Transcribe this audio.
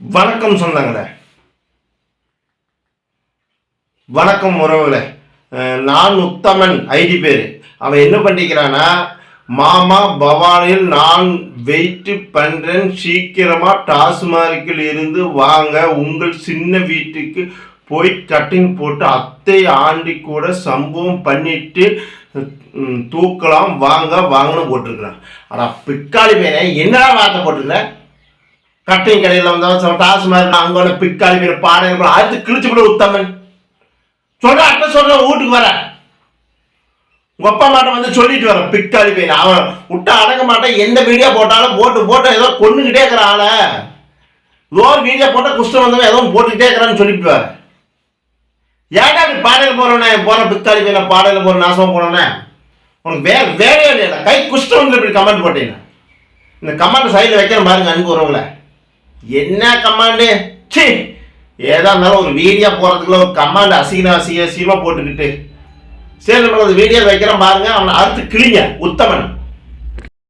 வணக்கம் சொந்தங்களே. வணக்கம் உறவுகளே. நான் உத்தமன் ஐடி பேர். அவன் என்ன பண்ணிக்கிறான்னா மாமா பவானியில் நான் வெயிட் பண்ணுறேன் சீக்கிரமாக டாஸ்மார்க்கில் இருந்து வாங்க. உங்கள் சின்ன வீட்டுக்கு போய் கட்டிங் போட்டு அத்தை ஆண்டி கூட சம்பவம் பண்ணிட்டு தூக்கலாம். வாங்க வாங்கன்னு போட்டிருக்கிறான். ஆனால் பிக்காளி பேரை என்னடா வார்த்தை போட்டிருக்கிறேன் கட்டிங் கடையில் வந்தவன் டாஸ்மார்க் அங்கே உள்ள பிற்காலி பேர் பாடல் அடுத்து கிழிச்சு விட உத்தமன். சொல்ற அட்ட சொல்ற வீட்டுக்கு வர. உங்க அப்பா மாட்ட வந்து சொல்லிட்டு வர பிற்காலி பையன் அவன் விட்டா அடங்க மாட்டேன் எந்த வீடியோ போட்டாலும் போட்டு போட்டு ஏதோ கொண்டுகிட்டே இருக்கிற ஆளை. ஏதோ ஒரு வீடியோ போட்டா குஷ்டம் வந்தவன் ஏதோ போட்டுக்கிட்டே இருக்கிறான்னு சொல்லிட்டு வர. ஏன்டா நீ பாடையில் போறவனே போற பிற்காலி பையன் பாடையில் போற நாசம் போனவனே? உனக்கு வே வேலையே இல்லையா கை குஷ்டம் வந்து இப்படி கமெண்ட் போட்டீங்க. இந்த கமெண்ட் சைடில் வைக்கிற பாருங்க அன்பு உறவுல என்ன கமாண்டு சி ஏதா இருந்தாலும் ஒரு வீடியோ போகிறதுக்குள்ள ஒரு கமாண்ட் அசிங்க அசிங்க சீமா போட்டுக்கிட்டு. சரி நம்ம வீடியோ வைக்கிறோம் பாருங்க. அவனை அறுத்து கிளிங்க உத்தமன்.